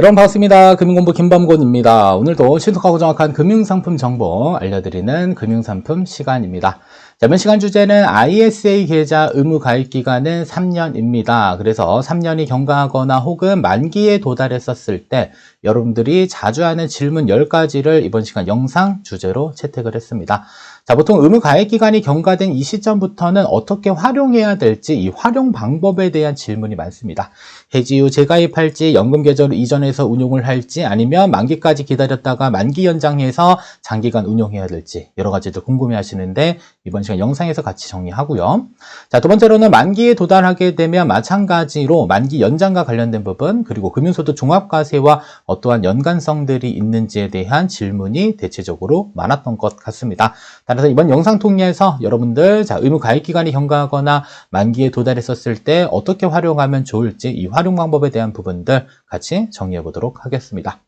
여러분 반갑습니다. 금융공부 김범곤입니다. 오늘도 신속하고 정확한 금융상품 정보 알려드리는 금융상품 시간입니다. 자, 이번 시간 주제는 ISA 계좌 의무 가입 기간은 3년입니다. 그래서 3년이 경과하거나 혹은 만기에 도달했었을 때 여러분들이 자주 하는 질문 10가지를 이번 시간 영상 주제로 채택을 했습니다. 자, 보통 의무 가입 기간이 경과된 이 시점부터는 어떻게 활용해야 될지 이 활용 방법에 대한 질문이 많습니다. 해지 후 재가입할지 연금 계좌로 이전해서 운용을 할지 아니면 만기까지 기다렸다가 만기 연장해서 장기간 운용해야 될지 여러 가지들 궁금해 하시는데 이번 시간 영상에서 같이 정리하고요. 자, 두 번째로는 만기에 도달하게 되면 마찬가지로 만기 연장과 관련된 부분 그리고 금융소득 종합과세와 어떠한 연관성들이 있는지에 대한 질문이 대체적으로 많았던 것 같습니다. 따라서 이번 영상 통해서 여러분들 자, 의무 가입 기간이 경과하거나 만기에 도달했었을 때 어떻게 활용하면 좋을지 이 활용 방법에 대한 부분들 같이 정리해 보도록 하겠습니다.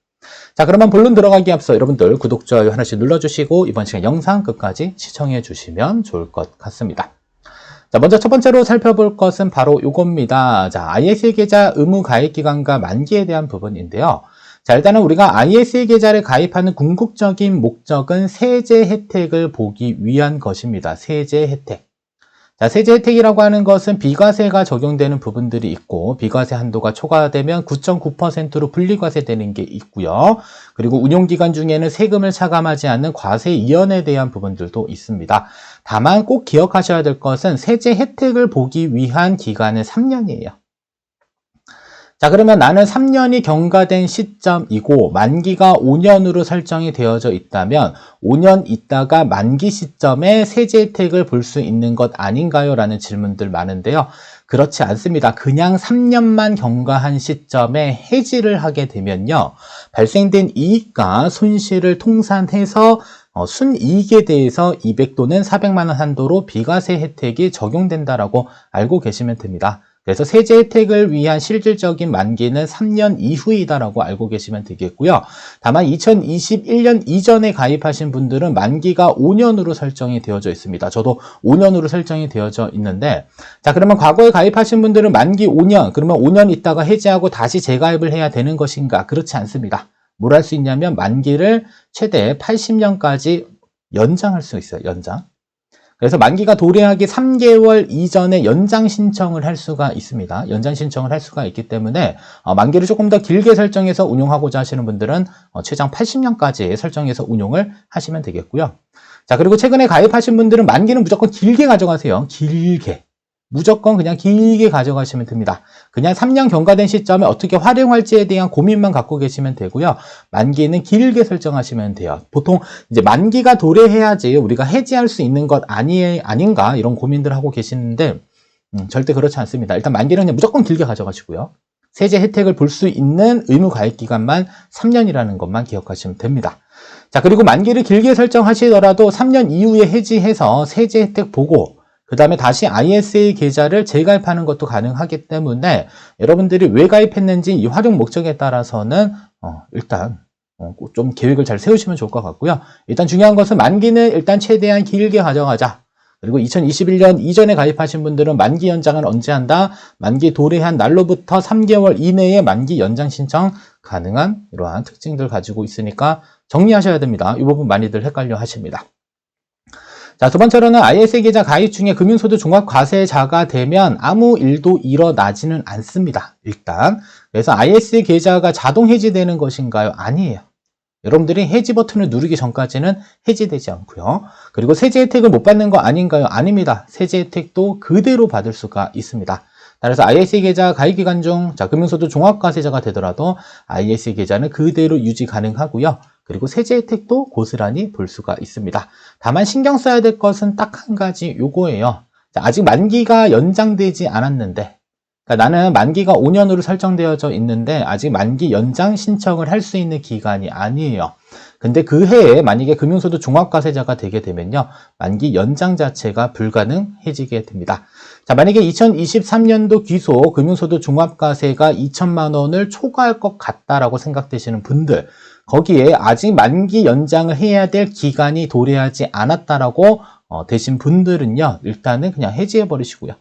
자, 그러면 본론 들어가기 앞서 여러분들 구독, 좋아요 하나씩 눌러주시고 이번 시간 영상 끝까지 시청해 주시면 좋을 것 같습니다. 자, 먼저 첫 번째로 살펴볼 것은 바로 이겁니다. 자, ISA 계좌 의무 가입 기간과 만기에 대한 부분인데요. 자, 일단은 우리가 ISA 계좌를 가입하는 궁극적인 목적은 세제 혜택을 보기 위한 것입니다. 세제 혜택. 자, 세제 혜택이라고 하는 것은 비과세가 적용되는 부분들이 있고 비과세 한도가 초과되면 9.9%로 분리과세되는 게 있고요. 그리고 운용기간 중에는 세금을 차감하지 않는 과세 이연에 대한 부분들도 있습니다. 다만 꼭 기억하셔야 될 것은 세제 혜택을 보기 위한 기간은 3년이에요. 자, 그러면 나는 3년이 경과된 시점이고 만기가 5년으로 설정이 되어져 있다면 5년 있다가 만기 시점에 세제 혜택을 볼 수 있는 것 아닌가요? 라는 질문들 많은데요. 그렇지 않습니다. 그냥 3년만 경과한 시점에 해지를 하게 되면요. 발생된 이익과 손실을 통산해서 어, 순이익에 대해서 200 또는 400만 원 한도로 비과세 혜택이 적용된다라고 알고 계시면 됩니다. 그래서 세제 혜택을 위한 실질적인 만기는 3년 이후이다라고 알고 계시면 되겠고요. 다만 2021년 이전에 가입하신 분들은 만기가 5년으로 설정이 되어져 있습니다. 저도 5년으로 설정이 되어져 있는데 자 그러면 과거에 가입하신 분들은 만기 5년 그러면 5년 있다가 해지하고 다시 재가입을 해야 되는 것인가? 그렇지 않습니다. 뭘 할 수 있냐면 만기를 최대 80년까지 연장할 수 있어요. 연장. 그래서 만기가 도래하기 3개월 이전에 연장 신청을 할 수가 있습니다. 연장 신청을 할 수가 있기 때문에 어, 만기를 조금 더 길게 설정해서 운용하고자 하시는 분들은 어, 최장 80년까지 설정해서 운용을 하시면 되겠고요. 자, 그리고 최근에 가입하신 분들은 만기는 무조건 길게 가져가세요. 길게. 무조건 그냥 길게 가져가시면 됩니다. 그냥 3년 경과된 시점에 어떻게 활용할지에 대한 고민만 갖고 계시면 되고요. 만기는 길게 설정하시면 돼요. 보통 이제 만기가 도래해야지 우리가 해지할 수 있는 것 아니, 아닌가 이런 고민들 하고 계시는데 음, 절대 그렇지 않습니다. 일단 만기는 그냥 무조건 길게 가져가시고요. 세제 혜택을 볼 수 있는 의무 가입 기간만 3년이라는 것만 기억하시면 됩니다. 자, 그리고 만기를 길게 설정하시더라도 3년 이후에 해지해서 세제 혜택 보고 그 다음에 다시 ISA 계좌를 재가입하는 것도 가능하기 때문에 여러분들이 왜 가입했는지 이 활용 목적에 따라서는 어, 일단 어, 좀 계획을 잘 세우시면 좋을 것 같고요. 일단 중요한 것은 만기는 일단 최대한 길게 가져가자. 그리고 2021년 이전에 가입하신 분들은 만기 연장을 언제 한다? 만기 도래한 날로부터 3개월 이내에 만기 연장 신청 가능한 이러한 특징들 가지고 있으니까 정리하셔야 됩니다. 이 부분 많이들 헷갈려 하십니다. 자, 두 번째로는 ISA 계좌 가입 중에 금융소득 종합과세자가 되면 아무 일도 일어나지는 않습니다. 일단. 그래서 ISA 계좌가 자동 해지되는 것인가요? 아니에요. 여러분들이 해지 버튼을 누르기 전까지는 해지되지 않고요. 그리고 세제 혜택을 못 받는 거 아닌가요? 아닙니다. 세제 혜택도 그대로 받을 수가 있습니다. 따라서 ISA 계좌 가입 기간 중 자, 금융소득 종합과세자가 되더라도 ISA 계좌는 그대로 유지 가능하고요. 그리고 세제 혜택도 고스란히 볼 수가 있습니다. 다만 신경 써야 될 것은 딱 한 가지 요거예요. 자, 아직 만기가 연장되지 않았는데 그러니까 나는 만기가 5년으로 설정되어져 있는데 아직 만기 연장 신청을 할 수 있는 기간이 아니에요. 근데 그 해에 만약에 금융소득 종합과세자가 되게 되면요. 만기 연장 자체가 불가능해지게 됩니다. 자, 만약에 2023년도 기소 금융소득 종합과세가 2천만 원을 초과할 것 같다라고 생각되시는 분들 거기에 아직 만기 연장을 해야 될 기간이 도래하지 않았다라고 어, 되신 분들은요. 일단은 그냥 해지해 버리시고요.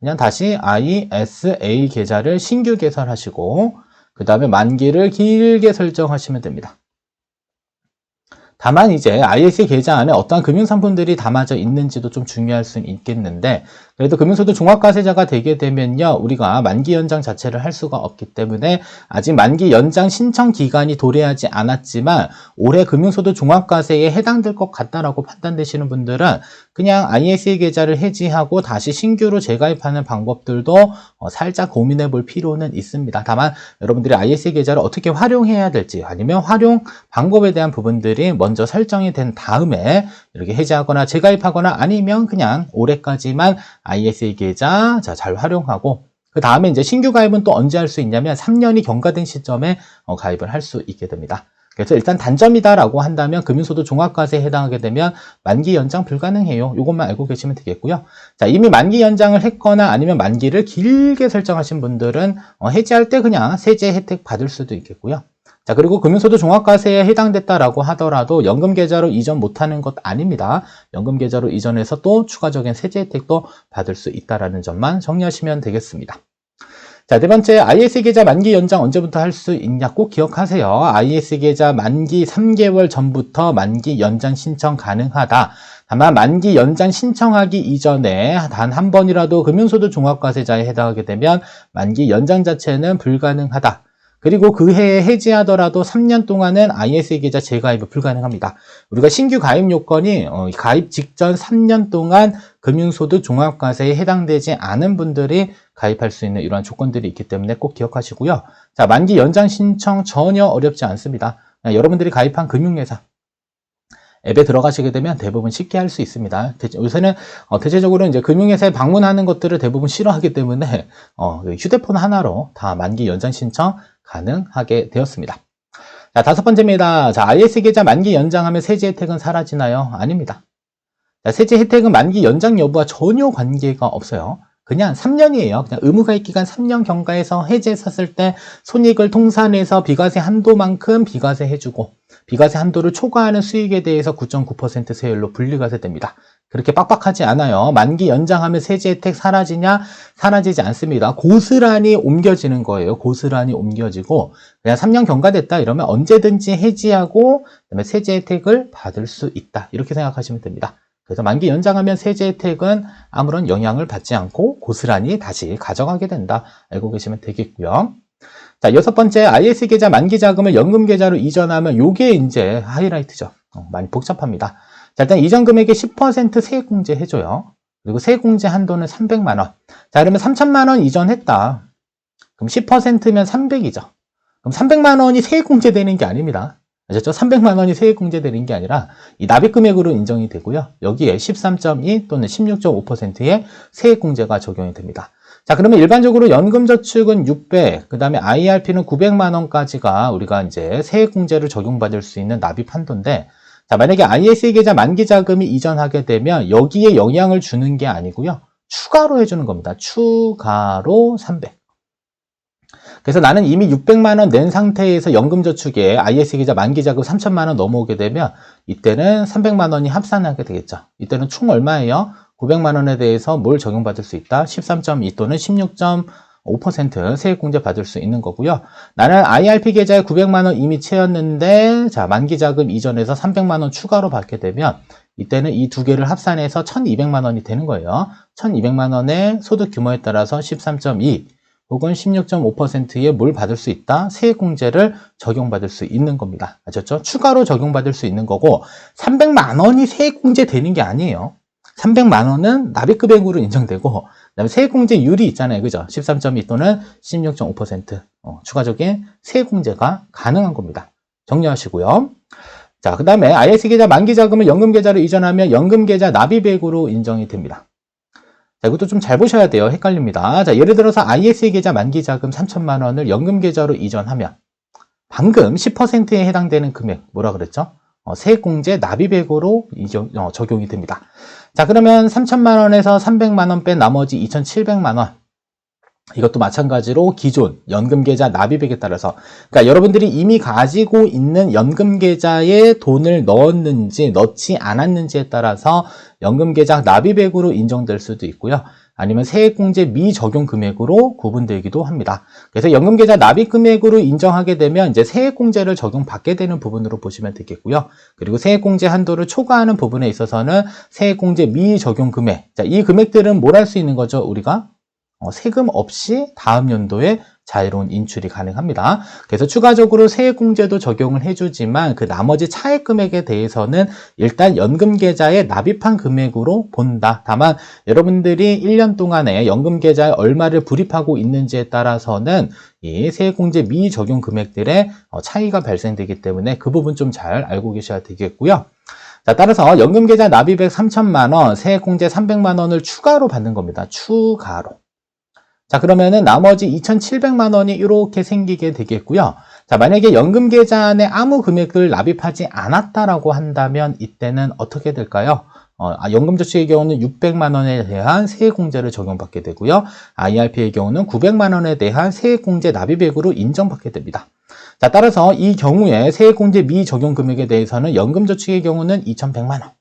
그냥 다시 ISA 계좌를 신규 개설하시고 그 다음에 만기를 길게 설정하시면 됩니다. 다만 이제 ISA 계좌 안에 어떠한 금융상품들이 담아져 있는지도 좀 중요할 수는 있겠는데 그래도 금융소득 종합과세자가 되게 되면요 우리가 만기 연장 자체를 할 수가 없기 때문에 아직 만기 연장 신청 기간이 도래하지 않았지만 올해 금융소득 종합과세에 해당될 것 같다라고 판단되시는 분들은 그냥 ISA 계좌를 해지하고 다시 신규로 재가입하는 방법들도 어, 살짝 고민해 볼 필요는 있습니다. 다만 여러분들이 ISA 계좌를 어떻게 활용해야 될지 아니면 활용 방법에 대한 부분들이 먼저 설정이 된 다음에 이렇게 해지하거나 재가입하거나 아니면 그냥 올해까지만 ISA 계좌 자, 잘 활용하고 그 다음에 이제 신규 가입은 또 언제 할 수 있냐면 3년이 경과된 시점에 어, 가입을 할 수 있게 됩니다. 그래서 일단 단점이다라고 한다면 금융소득 종합과세에 해당하게 되면 만기 연장 불가능해요. 이것만 알고 계시면 되겠고요. 자, 이미 만기 연장을 했거나 아니면 만기를 길게 설정하신 분들은 어, 해지할 때 그냥 세제 혜택 받을 수도 있겠고요. 자, 그리고 금융소득 종합과세에 해당됐다라고 하더라도 연금계좌로 이전 못하는 것 아닙니다. 연금계좌로 이전해서 또 추가적인 세제 혜택도 받을 수 있다라는 점만 정리하시면 되겠습니다. 자, 네 번째, IS 계좌 만기 연장 언제부터 할 수 있냐 꼭 기억하세요. IS 계좌 만기 3개월 전부터 만기 연장 신청 가능하다. 다만 만기 연장 신청하기 이전에 단 한 번이라도 금융소득 종합과세자에 해당하게 되면 만기 연장 자체는 불가능하다. 그리고 그 해에 해지하더라도 3년 동안은 ISA 계좌 재가입이 불가능합니다. 우리가 신규 가입 요건이 어, 가입 직전 3년 동안 금융소득 종합과세에 해당되지 않은 분들이 가입할 수 있는 이러한 조건들이 있기 때문에 꼭 기억하시고요. 자, 만기 연장 신청 전혀 어렵지 않습니다. 그냥 여러분들이 가입한 금융회사 앱에 들어가시게 되면 대부분 쉽게 할 수 있습니다. 대- 요새는 어, 대체적으로 이제 금융회사에 방문하는 것들을 대부분 싫어하기 때문에 어, 그 휴대폰 하나로 다 만기 연장 신청 가능하게 되었습니다. 자, 다섯 번째입니다. 자, IS 계좌 만기 연장하면 세제 혜택은 사라지나요? 아닙니다. 자, 세제 혜택은 만기 연장 여부와 전혀 관계가 없어요. 그냥 3년이에요. 그냥 의무가입 기간 3년 경과해서 해지했었을 때 손익을 통산해서 비과세 한도만큼 비과세 해주고 비과세 한도를 초과하는 수익에 대해서 9.9% 세율로 분리과세됩니다. 그렇게 빡빡하지 않아요. 만기 연장하면 세제 혜택 사라지냐? 사라지지 않습니다. 고스란히 옮겨지는 거예요. 고스란히 옮겨지고 그냥 3년 경과됐다 이러면 언제든지 해지하고 그다음에 세제 혜택을 받을 수 있다. 이렇게 생각하시면 됩니다. 그래서 만기 연장하면 세제 혜택은 아무런 영향을 받지 않고 고스란히 다시 가져가게 된다. 알고 계시면 되겠고요. 자, 여섯 번째 IS 계좌 만기 자금을 연금 계좌로 이전하면 요게 이제 하이라이트죠. 어, 많이 복잡합니다. 자, 일단 이전 금액의 10% 세액 공제 해줘요. 그리고 세액 공제 한도는 300만 원. 자, 그러면 3천만 원 이전했다. 그럼 10%면 300이죠. 그럼 300만 원이 세액 공제되는 게 아닙니다. 아셨죠? 300만 원이 세액 공제되는 게 아니라 이 납입 금액으로 인정이 되고요. 여기에 13.2 또는 16.5%의 세액 공제가 적용이 됩니다. 자, 그러면 일반적으로 연금 저축은 600, 그 다음에 IRP는 900만 원까지가 우리가 이제 세액 공제를 적용받을 수 있는 납입 한도인데, 자, 만약에 ISA 계좌 만기 자금이 이전하게 되면 여기에 영향을 주는 게 아니고요. 추가로 해주는 겁니다. 추가로 300. 그래서 나는 이미 600만 원 낸 상태에서 연금저축에 IS 계좌 만기 자금 3천만 원 넘어오게 되면 이때는 300만 원이 합산하게 되겠죠. 이때는 총 얼마예요? 900만 원에 대해서 뭘 적용받을 수 있다? 13.2 또는 16.5% 세액공제 받을 수 있는 거고요. 나는 IRP 계좌에 900만 원 이미 채웠는데 자 만기 자금 이전에서 300만 원 추가로 받게 되면 이때는 이 두 개를 합산해서 1,200만 원이 되는 거예요. 1,200만 원의 소득 규모에 따라서 13.2 혹은 16.5%의 뭘 받을 수 있다? 세액공제를 적용받을 수 있는 겁니다. 아셨죠? 추가로 적용받을 수 있는 거고 300만 원이 세액공제 되는 게 아니에요. 300만 원은 납입금액으로 인정되고 그다음에 세액공제율이 있잖아요. 그죠? 13.2 또는 16.5% 어, 추가적인 세액공제가 가능한 겁니다. 정리하시고요. 자, 그 다음에 IS 계좌 만기 자금을 연금 계좌로 이전하면 연금 계좌 납입액으로 인정이 됩니다. 자, 이것도 좀 잘 보셔야 돼요. 헷갈립니다. 자, 예를 들어서 IS 계좌 만기 자금 3천만 원을 연금 계좌로 이전하면 방금 10%에 해당되는 금액 뭐라 그랬죠? 어, 세액공제 납입액으로 이전, 어, 적용이 됩니다. 자, 그러면 3천만 원에서 300만 원 뺀 나머지 2,700만 원. 이것도 마찬가지로 기존 연금 계좌 납입액에 따라서 그러니까 여러분들이 이미 가지고 있는 연금 계좌에 돈을 넣었는지 넣지 않았는지에 따라서 연금 계좌 납입액으로 인정될 수도 있고요. 아니면 세액공제 미적용 금액으로 구분되기도 합니다. 그래서 연금계좌 납입 금액으로 인정하게 되면 이제 세액공제를 적용받게 되는 부분으로 보시면 되겠고요. 그리고 세액공제 한도를 초과하는 부분에 있어서는 세액공제 미적용 금액. 자, 이 금액들은 뭘 할 수 있는 거죠? 우리가 어, 세금 없이 다음 연도에 자유로운 인출이 가능합니다. 그래서 추가적으로 세액공제도 적용을 해주지만 그 나머지 차액 금액에 대해서는 일단 연금계좌에 납입한 금액으로 본다. 다만 여러분들이 1년 동안에 연금계좌에 얼마를 불입하고 있는지에 따라서는 이 세액공제 미적용 금액들의 어, 차이가 발생되기 때문에 그 부분 좀 잘 알고 계셔야 되겠고요. 자, 따라서 연금계좌 납입액 3천만 원, 세액공제 300만 원을 추가로 받는 겁니다. 추가로. 자, 그러면은 나머지 2,700만 원이 이렇게 생기게 되겠고요. 자, 만약에 연금 계좌 안에 아무 금액을 납입하지 않았다라고 한다면 이때는 어떻게 될까요? 어, 아, 연금저축의 경우는 600만 원에 대한 세액공제를 적용받게 되고요. IRP의 경우는 900만 원에 대한 세액공제 납입액으로 인정받게 됩니다. 자, 따라서 이 경우에 세액공제 미적용 금액에 대해서는 연금저축의 경우는 2,100만 원.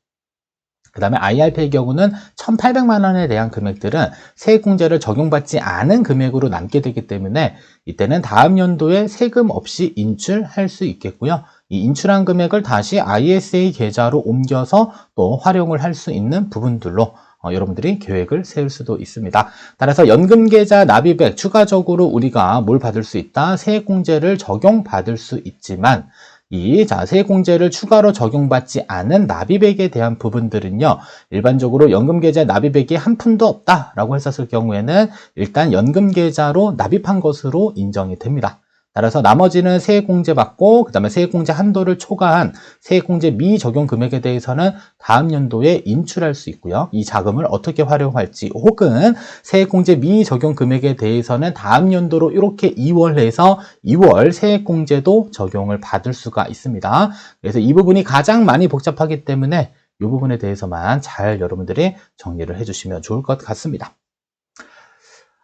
그 다음에 IRP의 경우는 1,800만 원에 대한 금액들은 세액공제를 적용받지 않은 금액으로 남게 되기 때문에 이때는 다음 연도에 세금 없이 인출할 수 있겠고요. 이 인출한 금액을 다시 ISA 계좌로 옮겨서 또 활용을 할 수 있는 부분들로 어, 여러분들이 계획을 세울 수도 있습니다. 따라서 연금계좌 납입액 추가적으로 우리가 뭘 받을 수 있다? 세액공제를 적용받을 수 있지만 이 자세공제를 추가로 적용받지 않은 납입액에 대한 부분들은요, 일반적으로 연금계좌 납입액이 한 푼도 없다라고 했었을 경우에는 일단 연금계좌로 납입한 것으로 인정이 됩니다. 따라서 나머지는 세액공제 받고 그 다음에 세액공제 한도를 초과한 세액공제 미적용 금액에 대해서는 다음 연도에 인출할 수 있고요. 이 자금을 어떻게 활용할지 혹은 세액공제 미적용 금액에 대해서는 다음 연도로 이렇게 2월에서 2월 세액공제도 적용을 받을 수가 있습니다. 그래서 이 부분이 가장 많이 복잡하기 때문에 이 부분에 대해서만 잘 여러분들이 정리를 해주시면 좋을 것 같습니다.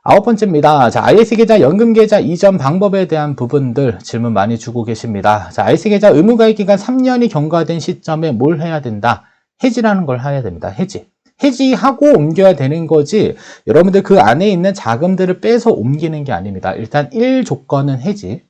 아홉 번째입니다. 자, IS 계좌 연금 계좌 이전 방법에 대한 부분들 질문 많이 주고 계십니다. 자, IS 계좌 의무 가입 기간 3년이 경과된 시점에 뭘 해야 된다? 해지라는 걸 해야 됩니다. 해지. 해지하고 옮겨야 되는 거지 여러분들 그 안에 있는 자금들을 빼서 옮기는 게 아닙니다. 일단 1조건은 해지.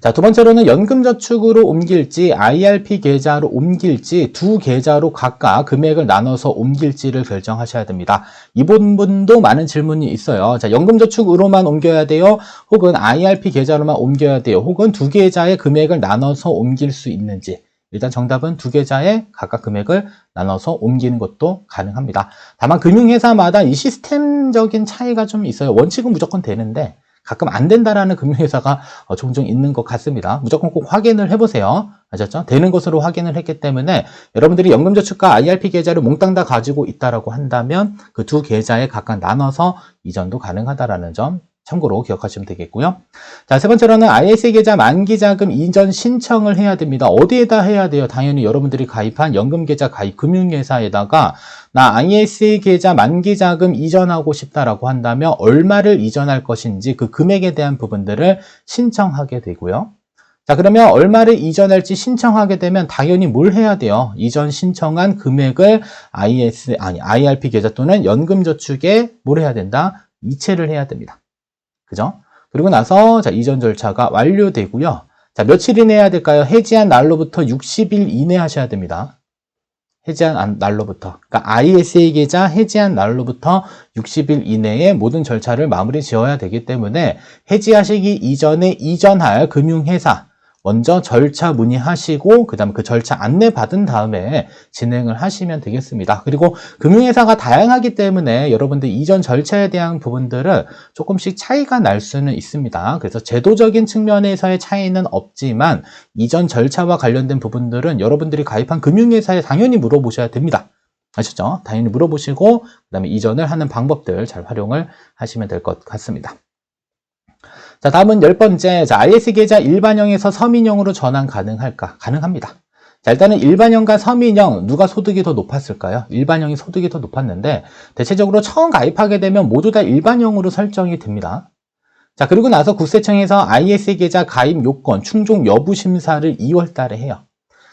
자, 두 번째로는 연금저축으로 옮길지 IRP 계좌로 옮길지 두 계좌로 각각 금액을 나눠서 옮길지를 결정하셔야 됩니다. 이 부분도 많은 질문이 있어요. 자, 연금저축으로만 옮겨야 돼요? 혹은 IRP 계좌로만 옮겨야 돼요? 혹은 두 계좌의 금액을 나눠서 옮길 수 있는지 일단 정답은 두 계좌에 각각 금액을 나눠서 옮기는 것도 가능합니다. 다만 금융회사마다 이 시스템적인 차이가 좀 있어요. 원칙은 무조건 되는데 가끔 안 된다라는 금융회사가 어, 종종 있는 것 같습니다. 무조건 꼭 확인을 해보세요. 아셨죠? 되는 것으로 확인을 했기 때문에 여러분들이 연금저축과 IRP 계좌를 몽땅 다 가지고 있다라고 한다면 그 두 계좌에 각각 나눠서 이전도 가능하다라는 점 참고로 기억하시면 되겠고요. 자, 세 번째로는 ISA 계좌 만기 자금 이전 신청을 해야 됩니다. 어디에다 해야 돼요? 당연히 여러분들이 가입한 연금 계좌 가입 금융회사에다가 나 ISA 계좌 만기 자금 이전하고 싶다라고 한다면 얼마를 이전할 것인지 그 금액에 대한 부분들을 신청하게 되고요. 자, 그러면 얼마를 이전할지 신청하게 되면 당연히 뭘 해야 돼요? 이전 신청한 금액을 IS, 아니, IRP 계좌 또는 연금저축에 뭘 해야 된다? 이체를 해야 됩니다. 그죠? 그리고 나서 자 이전 절차가 완료되고요. 자 며칠 이내 해야 될까요? 해지한 날로부터 60일 이내 하셔야 됩니다. 해지한 날로부터 그러니까 ISA 계좌 해지한 날로부터 60일 이내에 모든 절차를 마무리 지어야 되기 때문에 해지하시기 이전에 이전할 금융회사 먼저 절차 문의하시고 그다음에 그 절차 안내 받은 다음에 진행을 하시면 되겠습니다. 그리고 금융회사가 다양하기 때문에 여러분들 이전 절차에 대한 부분들은 조금씩 차이가 날 수는 있습니다. 그래서 제도적인 측면에서의 차이는 없지만 이전 절차와 관련된 부분들은 여러분들이 가입한 금융회사에 당연히 물어보셔야 됩니다. 아셨죠? 당연히 물어보시고 그다음에 이전을 하는 방법들 잘 활용을 하시면 될 것 같습니다. 자, 다음은 열 번째. 자, IS 계좌 일반형에서 서민형으로 전환 가능할까? 가능합니다. 자, 일단은 일반형과 서민형, 누가 소득이 더 높았을까요? 일반형이 소득이 더 높았는데, 대체적으로 처음 가입하게 되면 모두 다 일반형으로 설정이 됩니다. 자, 그리고 나서 국세청에서 IS 계좌 가입 요건, 충족 여부 심사를 2월 달에 해요.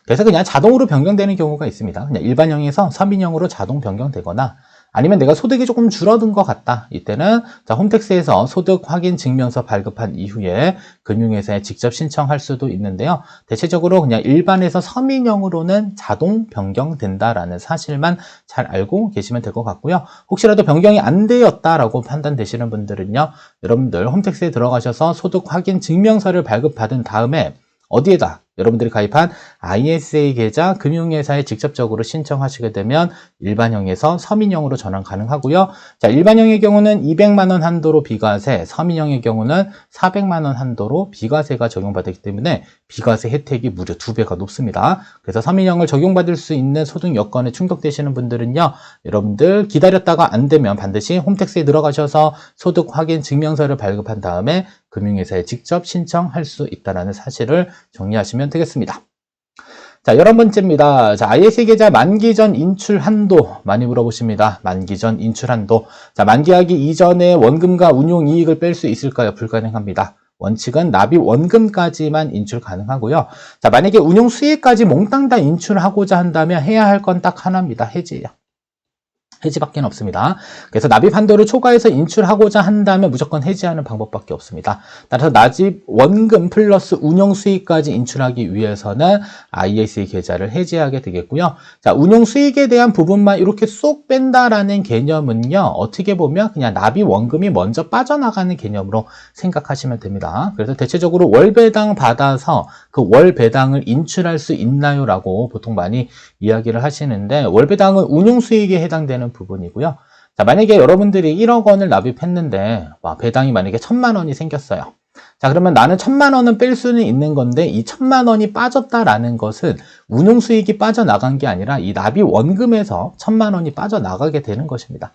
그래서 그냥 자동으로 변경되는 경우가 있습니다. 그냥 일반형에서 서민형으로 자동 변경되거나 아니면 내가 소득이 조금 줄어든 것 같다. 이때는 자, 홈택스에서 소득 확인 증명서 발급한 이후에 금융회사에 직접 신청할 수도 있는데요. 대체적으로 그냥 일반에서 서민형으로는 자동 변경된다라는 사실만 잘 알고 계시면 될 것 같고요. 혹시라도 변경이 안 되었다라고 판단되시는 분들은요. 여러분들 홈택스에 들어가셔서 소득 확인 증명서를 발급받은 다음에 어디에다 여러분들이 가입한 ISA 계좌 금융회사에 직접적으로 신청하시게 되면 일반형에서 서민형으로 전환 가능하고요. 자, 일반형의 경우는 200만 원 한도로 비과세, 서민형의 경우는 400만 원 한도로 비과세가 적용받기 때문에 비과세 혜택이 무려 두 배가 높습니다. 그래서 서민형을 적용받을 수 있는 소득 여건에 충족되시는 분들은요. 여러분들 기다렸다가 안 되면 반드시 홈택스에 들어가셔서 소득 확인 증명서를 발급한 다음에 금융회사에 직접 신청할 수 있다는 사실을 정리하시면 되겠습니다. 자, 열한 번째입니다. 자, IS 계좌 만기 전 인출 한도 많이 물어보십니다. 만기 전 인출 한도. 자, 만기하기 이전에 원금과 운용 이익을 뺄 수 있을까요? 불가능합니다. 원칙은 납입 원금까지만 인출 가능하고요. 자, 만약에 운용 수익까지 몽땅 다 인출하고자 한다면 해야 할 건 딱 하나입니다. 해지예요. 해지밖에 없습니다. 그래서 납입 한도를 초과해서 인출하고자 한다면 무조건 해지하는 방법밖에 없습니다. 따라서 납입 원금 플러스 운용 수익까지 인출하기 위해서는 ISA 계좌를 해지하게 되겠고요. 자, 운용 수익에 대한 부분만 이렇게 쏙 뺀다라는 개념은요. 어떻게 보면 그냥 납입 원금이 먼저 빠져나가는 개념으로 생각하시면 됩니다. 그래서 대체적으로 월 배당 받아서 그 월 배당을 인출할 수 있나요? 라고 보통 많이 이야기를 하시는데 월 배당은 운용 수익에 해당되는 부분이고요. 자, 만약에 여러분들이 1억 원을 납입했는데 와, 배당이 만약에 천만 원이 생겼어요. 자, 그러면 나는 천만 원은 뺄 수는 있는 건데 이 천만 원이 빠졌다라는 것은 운용 수익이 빠져나간 게 아니라 이 납입 원금에서 천만 원이 빠져나가게 되는 것입니다.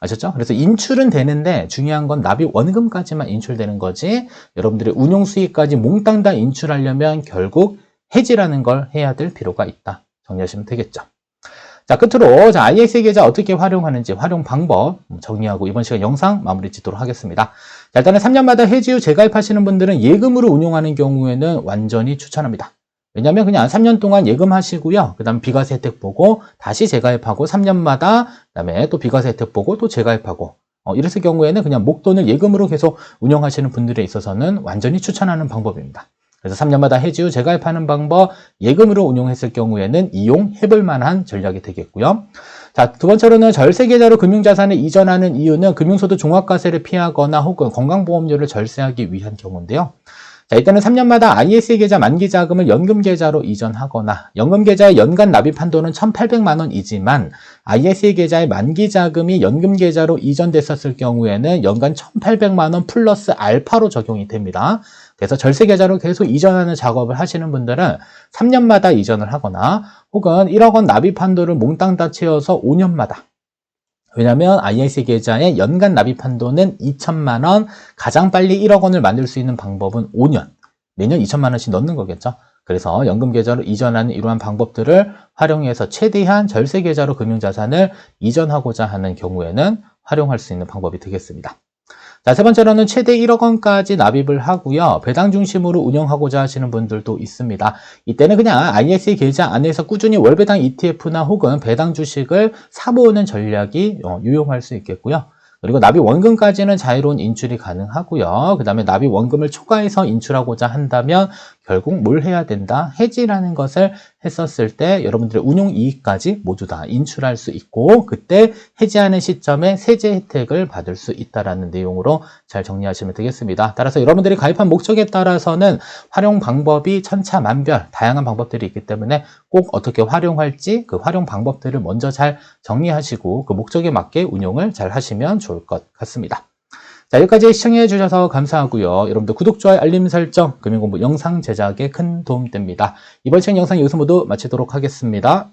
아셨죠? 그래서 인출은 되는데 중요한 건 납입 원금까지만 인출되는 거지 여러분들의 운용 수익까지 몽땅 다 인출하려면 결국 해지라는 걸 해야 될 필요가 있다. 정리하시면 되겠죠. 자, 끝으로 자, IX 계좌 어떻게 활용하는지 활용 방법 정리하고 이번 시간 영상 마무리 짓도록 하겠습니다. 자, 일단은 3년마다 해지 후 재가입하시는 분들은 예금으로 운용하는 경우에는 완전히 추천합니다. 왜냐면 그냥 3년 동안 예금하시고요. 그 다음 비과세 혜택 보고 다시 재가입하고 3년마다 그 다음에 또 비과세 혜택 보고 또 재가입하고 어, 이랬을 경우에는 그냥 목돈을 예금으로 계속 운영하시는 분들에 있어서는 완전히 추천하는 방법입니다. 그래서 3년마다 해지 후 재가입하는 방법 예금으로 운용했을 경우에는 이용해볼 만한 전략이 되겠고요. 자, 두 번째로는 절세 계좌로 금융자산을 이전하는 이유는 금융소득 종합과세를 피하거나 혹은 건강보험료를 절세하기 위한 경우인데요. 자, 이때는 3년마다 ISA 계좌 만기 자금을 연금 계좌로 이전하거나 연금 계좌의 연간 납입 한도는 1,800만 원이지만 ISA 계좌의 만기 자금이 연금 계좌로 이전됐었을 경우에는 연간 1,800만 원 플러스 알파로 적용이 됩니다. 그래서 절세 계좌로 계속 이전하는 작업을 하시는 분들은 3년마다 이전을 하거나 혹은 1억 원 납입 한도를 몽땅 다 채워서 5년마다 왜냐하면 IIC 계좌의 연간 납입 한도는 2천만 원, 가장 빨리 1억 원을 만들 수 있는 방법은 5년, 매년 2천만 원씩 넣는 거겠죠. 그래서 연금 계좌로 이전하는 이러한 방법들을 활용해서 최대한 절세 계좌로 금융 자산을 이전하고자 하는 경우에는 활용할 수 있는 방법이 되겠습니다. 자, 세 번째로는 최대 1억 원까지 납입을 하고요. 배당 중심으로 운영하고자 하시는 분들도 있습니다. 이때는 그냥 ISA 계좌 안에서 꾸준히 월배당 ETF나 혹은 배당 주식을 사모으는 전략이 어, 유용할 수 있겠고요. 그리고 납입 원금까지는 자유로운 인출이 가능하고요. 그 다음에 납입 원금을 초과해서 인출하고자 한다면 결국 뭘 해야 된다? 해지라는 것을 했었을 때 여러분들의 운용 이익까지 모두 다 인출할 수 있고 그때 해지하는 시점에 세제 혜택을 받을 수 있다라는 내용으로 잘 정리하시면 되겠습니다. 따라서 여러분들이 가입한 목적에 따라서는 활용 방법이 천차만별 다양한 방법들이 있기 때문에 꼭 어떻게 활용할지 그 활용 방법들을 먼저 잘 정리하시고 그 목적에 맞게 운용을 잘 하시면 좋을 것 같습니다. 자, 여기까지 시청해 주셔서 감사하고요. 여러분들 구독, 좋아요, 알림 설정, 금융공부 영상 제작에 큰 도움 됩니다. 이번 시간 영상 여기서 모두 마치도록 하겠습니다.